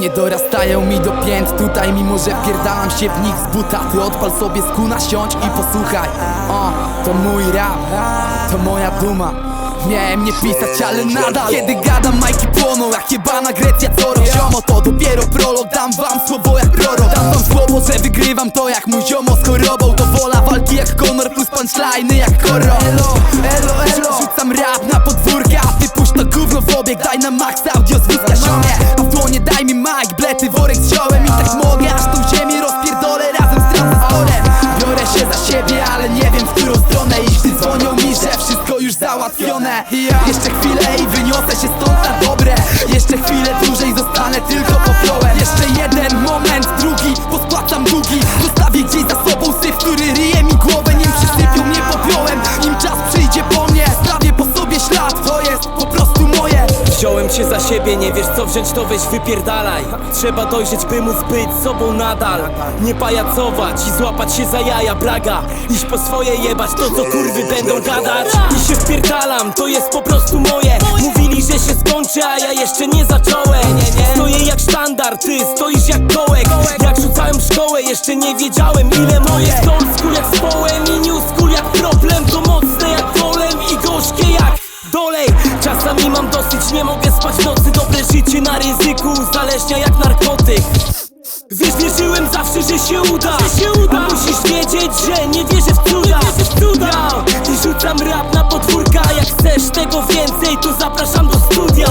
Nie dorastają mi do pięt. Tutaj Mimo, że wpierdalam się w nich z buta Ty odpal sobie skuna, siądź i posłuchaj. O, to mój rap, to moja duma. Miałem nie pisać, ale nadal. Kiedy gadam, majki płoną jak jebana Grecja Coro Ziomo, to dopiero prolog, dam wam słowo jak prorok. Dam wam słowo, że wygrywam to jak mój ziomo z chorobą. To wola walki jak Conor plus punchline'y jak Koro. Elo, elo, elo. Rzucam rap na podwórka, ty puść to gówno w obieg. Daj na max audio z ziomie. A w dłonie daj mi za siebie, ale nie wiem w którą stronę iść. Gdy dzwonią mi, że wszystko już załatwione. Jeszcze chwilę i wyniosę się stąd na dobre. Jeszcze chwilę dłużej zostanę tylko popiołem Jeszcze jeden moment, drugi, pospłacam długi. Zostawię gdzieś za sobą syf, który ryje mi głowę Nim przysypią siebie, nie wiesz co wziąć to weź wypierdalaj. Trzeba dojrzeć by móc być sobą nadal. Nie pajacować i złapać się za jaja braga. Iść po swoje jebać to co kurwy będą gadać. I się wpierdalam, to jest po prostu moje. Mówili, że się skończy, a ja jeszcze nie zacząłem. Stoję jak sztandar, ty stoisz jak kołek. Jak rzucałem szkołę, jeszcze nie wiedziałem ile moje Stąd skór jak społem Czasami mam dosyć, nie mogę spać nocy. Dobre życie na ryzyku uzależnia jak narkotyk. Wiesz, wierzyłem zawsze, że się uda, że się uda. Musisz wiedzieć, że nie wierzę w cuda, nie wierzę w cuda. Ja, rzucam rap na podwórka Jak chcesz tego więcej, to zapraszam do studia.